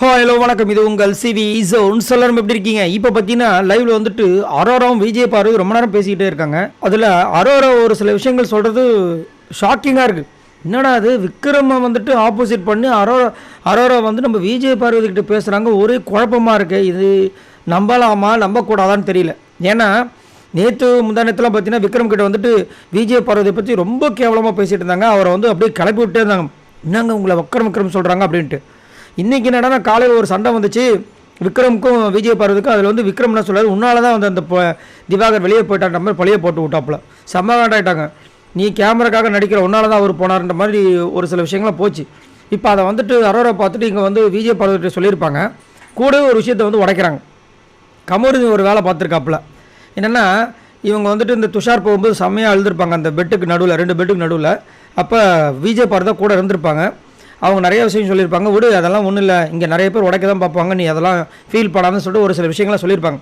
Hello வணக்கம். இது உங்கள் சிவி ஈசோன் சொல்லரும் எப்படி இருக்கீங்க? இப்போ பார்த்தீங்கன்னா லைவ்ல வந்துட்டு அரோராவும் விஜய் பார்வதி ரொம்ப நேரம் பேசிக்கிட்டே இருக்காங்க. அதில் அரோரா ஒரு சில விஷயங்கள் சொல்கிறது ஷாக்கிங்காக இருக்குது என்னடா அது விக்ரமை வந்துட்டு ஆப்போசிட் பண்ணி அரோரா அரோரா வந்து நம்ம விஜய் பார்வதி கிட்ட பேசுகிறாங்க ஒரே குழப்பமாக இருக்குது இது நம்பலாமா? நம்பக்கூடாதான்னு தெரியல. ஏன்னா நேற்று முந்தானத்தில் பார்த்தீங்கன்னா விக்ரம் கிட்ட வந்துட்டு விஜய் பார்வதியை பற்றி ரொம்ப கேவலமாக பேசிகிட்டு இருந்தாங்க. அவரை வந்து அப்படியே கிளப்பி விட்டே இருந்தாங்க. என்னங்க உங்களை வக்ரம் விக்ரம் சொல்கிறாங்க அப்படின்ட்டு. இன்றைக்கி என்னடா காலையில் ஒரு சண்டை வந்துச்சு. விக்ரமுக்கும் விஜய் பார்வதிக்கும் அதில் வந்து விக்ரம் என்ன சொல்றாரு உன்னால் தான் வந்து அந்த திவாகர் வெளியே போயிட்டான்ற மாதிரி பழைய போட்டு விட்டாப்புல. செம்ம காண்டாயிட்டாங்க நீ கேமராக்காக நடிக்கிற உன்னால தான் அவர் போனார்ன்ற மாதிரி ஒரு சில விஷயங்கள்லாம் போச்சு. இப்போ அதை வந்துட்டு அரோரா பார்த்துட்டு இங்கே வந்து விஜய் பார்வதிட்ட சொல்லியிருப்பாங்க. கூடவே ஒரு விஷயத்தை வந்து உடைக்கிறாங்க. கமருதி ஒரு வேலை பார்த்துருக்காப்புல. என்னென்னா இவங்க வந்துட்டு இந்த துஷார் போகும்போது செம்மையாக அழுதுருப்பாங்க அந்த பெட்டுக்கு நடுவில் ரெண்டு பெட்டுக்கு நடுவில். அப்போ விஜய் பார்த்து கூட இருந்திருப்பாங்க. அவங்க நிறைய விஷயம் சொல்லியிருப்பாங்க. விடு அதெல்லாம் ஒன்றும் இல்லை. இங்கே நிறைய பேர் உடைக்க தான் பார்ப்பாங்க. நீ அதெல்லாம் ஃபீல் பண்ணாதுன்னு சொல்லிட்டு ஒரு சில விஷயங்கள்லாம் சொல்லியிருப்பாங்க.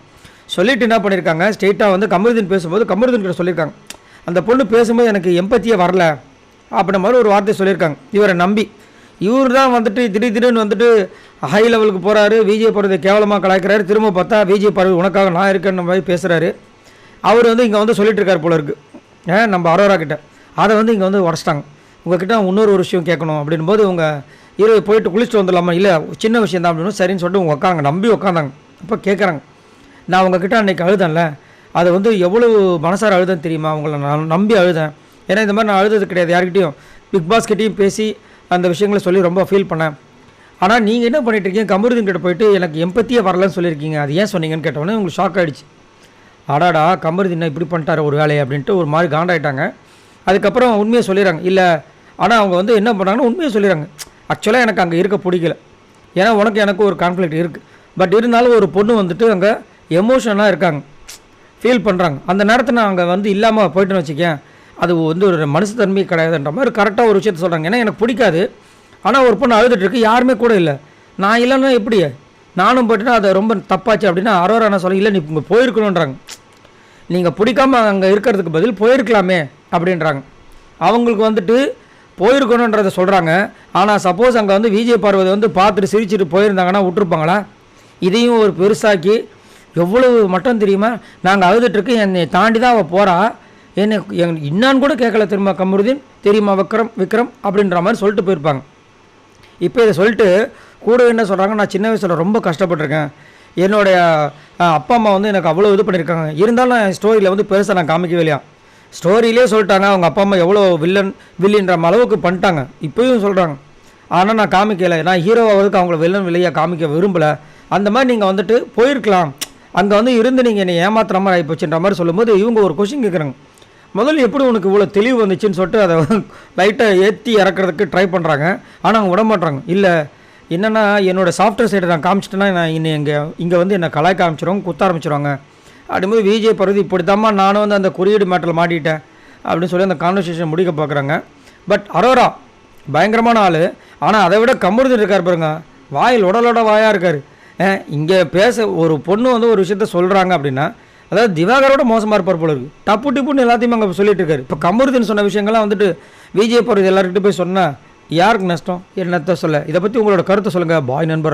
சொல்லிட்டு என்ன பண்ணியிருக்காங்க? ஸ்ட்ரெயிட்டாக வந்து கமருதீன் பேசும்போது கமருதீன் கிட்ட சொல்லியிருக்காங்க. அந்த பொண்ணு பேசும்போது எனக்கு எம்பத்தியே வரல. அப்படின்ற மாதிரி ஒரு வார்த்தை சொல்லியிருக்காங்க. இவரை நம்பி. இவர் தான் வந்துட்டு திடீர் திடீர்னு வந்துட்டு ஹை லெவலுக்கு போகிறாரு விஜய் பருவத்தை கேவலமாக கலாய்க்கிறாரு. திரும்ப பார்த்தா விஜய் பருவ உனக்காக நான் இருக்கேன்னு மாதிரி பேசுகிறாரு அவர் வந்து இங்கே வந்து சொல்லிட்டு இருக்கார் போல இருக்கு. நம்ம அரோரா கிட்ட. அதை வந்து இங்கே வந்து உடச்சிட்டாங்க. உங்ககிட்ட இன்னொரு ஒரு விஷயம் கேட்கணும் அப்படின்னும் போது உங்க இரவு போயிட்டு குளிச்சுட்டு வந்துடலாமா? இல்லை சின்ன விஷயம் தான் அப்படின்னு சரின்னு சொல்லிட்டு உங்கள் உட்காங்க நம்பி உட்காந்தாங்க அப்போ கேட்குறாங்க நான் உங்ககிட்ட அன்னைக்கு அழுதேன்ல. அது வந்து எவ்வளவு மனசார அழுதேன் தெரியுமா? உங்களை நான் நம்பி அழுதேன். ஏன்னா இந்த மாதிரி நான் அழுதது கிடையாது. யார்கிட்டயும் பிக் பாஸ்கிட்டையும் பேசி அந்த விஷயங்களை சொல்லி ரொம்ப ஃபீல் பண்ணேன். ஆனால் நீங்கள் என்ன பண்ணிட்டு இருக்கீங்க? கமருதீன் கிட்ட போயிட்டு எனக்கு எம்பத்தியே வரலன்னு சொல்லியிருக்கீங்க. அது ஏன் சொன்னீங்கன்னு கேட்டோன்னே உங்களுக்கு ஷாக் ஆகிடுச்சு அடாடா கமருதீன் இப்படி பண்ணிட்டாரு ஒரு வேலையை அப்படின்ட்டு ஒரு மாதிரி காண்டாயிட்டாங்க. அதுக்கப்புறம் உண்மையை சொல்லிடுறாங்க. இல்லை ஆனால் அவங்க வந்து என்ன பண்ணுறாங்கன்னா உண்மையை சொல்லிடுறாங்க. ஆக்சுவலாக எனக்கு அங்கே இருக்க பிடிக்கல. ஏன்னா உனக்கு எனக்கு ஒரு கான்ஃப்ளிக்ட் இருக்குது பட் இருந்தாலும் ஒரு பொண்ணு வந்துட்டு அங்கே எமோஷனலாக இருக்காங்க. ஃபீல் பண்ணுறாங்க அந்த நேரத்தில் நான் அங்கே வந்து இல்லாமல் போயிட்டேன்னு வச்சுக்கேன் அது வந்து ஒரு மனசு தன்மை கிடையாதுன்ற மாதிரி கரெக்டாக ஒரு விஷயத்த சொல்கிறாங்க ஏன்னா எனக்கு பிடிக்காது. ஆனால் ஒரு பொண்ணு அழுதுட்டு இருக்கு யாருமே கூட இல்லை. நான் இல்லைன்னா எப்படி? நானும் போயிட்டேன்னா அதை ரொம்ப தப்பாச்சு அப்படின்னா அரோரா நான் சொல்ல இல்லை நீ இங்கே போயிருக்கணுன்றாங்க நீங்கள் பிடிக்காம அங்கே இருக்கிறதுக்கு பதில் போயிருக்கலாமே அப்படின்றாங்க. அவங்களுக்கு வந்துட்டு போயிருக்கணுன்றதை சொல்கிறாங்க ஆனால் சப்போஸ் அங்கே வந்து விஜய் பார்வதி வந்து பார்த்துட்டு சிரிச்சிட்டு போயிருந்தாங்கன்னா விட்டுருப்பாங்களா? இதையும் ஒரு பெருசாக்கி எவ்வளவு மட்டும் தெரியுமா? நாங்கள் அழுதுட்டுருக்கு என்னை தாண்டி தான் அவள் போகிறா என்னை என் இன்னான்னு கூட கேட்கல திரும்ப கமருதீன்? தெரியுமா விக்ரம் விக்ரம்? அப்படின்ற மாதிரி சொல்லிட்டு போயிருப்பாங்க. இப்போ இதை சொல்லிட்டு கூட என்ன சொல்கிறாங்க நான் சின்ன வயசில் ரொம்ப கஷ்டப்பட்டிருக்கேன். என்னுடைய அப்பா அம்மா வந்து எனக்கு அவ்வளோ இது பண்ணியிருக்காங்க. இருந்தாலும் என் ஸ்டோரியில் வந்து பெருசாக நான் காமிக்கவே இல்லையா? ஸ்டோரியிலே சொல்லிட்டாங்க அவங்க அப்பா அம்மா எவ்வளோ வில்லன் வில்லின்ற அளவுக்கு பண்ணிட்டாங்க. இப்போயும் சொல்கிறாங்க ஆனால் நான் காமிக்கலை. நான் ஹீரோவாவதுக்கு அவங்கள வில்லன் வில்லையாக காமிக்க விரும்பலை. அந்த மாதிரி நீங்கள் வந்துட்டு போயிருக்கலாம். அங்கே வந்து இருந்து நீங்கள் என்னை ஏமாத்துற மாதிரி ஆகிப்போச்சுன்ற மாதிரி சொல்லும்போது இவங்க ஒரு கொஷின் கேட்குறாங்க முதல்ல எப்படி உனக்கு இவ்வளோ தெளிவு வந்துச்சுன்னு சொல்லிட்டு அதை லைட்டாக ஏற்றி இறக்குறதுக்கு ட்ரை பண்ணுறாங்க ஆனால் அவங்க விட மாட்றாங்க. இல்லை என்னென்னா என்னோடய சாஃப்ட்வேர் சைடை நான் காமிச்சிட்டேன்னா நான் இன்னும் இங்கே இங்கே வந்து என்னை கலாய்க்க ஆரம்பிச்சிருவாங்க குத்த ஆரம்பிச்சிருவாங்க. அப்படிங்கும்போது விஜய் பருதி இப்படித்தாம்மா நானும் வந்து அந்த குறியீடு மேட்டில் மாட்டிட்டேன் அப்படின்னு சொல்லி அந்த கான்வர்சேஷன் முடிக்க பார்க்குறாங்க. பட் அரோரா பயங்கரமான ஆள். ஆனால் அதை விட கமருது இருக்கார் பாருங்க. வாயில் உடலோட வாயாக இருக்கார். இங்கே பேச ஒரு பொண்ணு வந்து ஒரு விஷயத்த சொல்கிறாங்க அப்படின்னா அதாவது திவாகரோட மோசமாக இருப்பார் போல இருக்குது டப்பு டிப்புன்னு எல்லாத்தையும் அங்கே சொல்லிட்டு இருக்காரு. இப்போ கமருதீன் சொன்ன விஷயங்கள்லாம் வந்துட்டு விஜய் பருவதி எல்லாருக்கிட்ட போய் சொன்னால் யாருக்கு நஷ்டம்? என்னத்த சொல்ல? இதை பற்றி உங்களோட கருத்தை சொல்லுங்கள் பாய் நண்பரில்